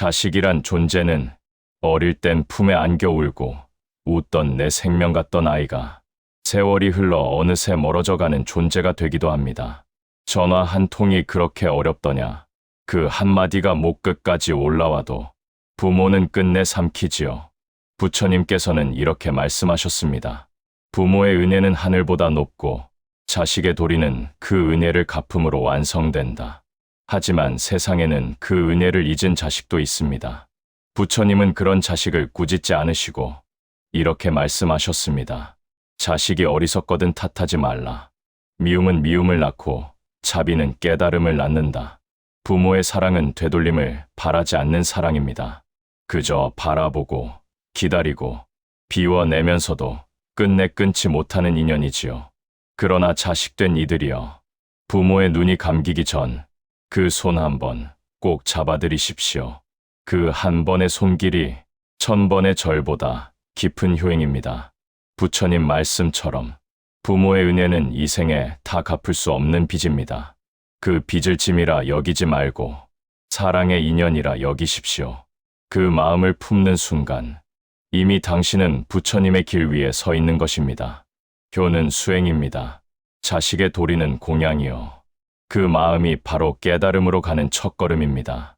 자식이란 존재는 어릴 땐 품에 안겨 울고 웃던 내 생명 같던 아이가 세월이 흘러 어느새 멀어져가는 존재가 되기도 합니다. 전화 한 통이 그렇게 어렵더냐. 그 한마디가 목 끝까지 올라와도 부모는 끝내 삼키지요. 부처님께서는 이렇게 말씀하셨습니다. 부모의 은혜는 하늘보다 높고 자식의 도리는 그 은혜를 갚음으로 완성된다. 하지만 세상에는 그 은혜를 잊은 자식도 있습니다. 부처님은 그런 자식을 꾸짖지 않으시고 이렇게 말씀하셨습니다. 자식이 어리석거든 탓하지 말라. 미움은 미움을 낳고 자비는 깨달음을 낳는다. 부모의 사랑은 되돌림을 바라지 않는 사랑입니다. 그저 바라보고 기다리고 비워내면서도 끝내 끊지 못하는 인연이지요. 그러나 자식된 이들이여 부모의 눈이 감기기 전 그 손 한번 꼭 잡아들이십시오. 그 한 번의 손길이 천 번의 절보다 깊은 효행입니다. 부처님 말씀처럼 부모의 은혜는 이 생에 다 갚을 수 없는 빚입니다. 그 빚을 짐이라 여기지 말고 사랑의 인연이라 여기십시오. 그 마음을 품는 순간 이미 당신은 부처님의 길 위에 서 있는 것입니다. 효는 수행입니다. 자식의 도리는 공양이요. 그 마음이 바로 깨달음으로 가는 첫걸음입니다.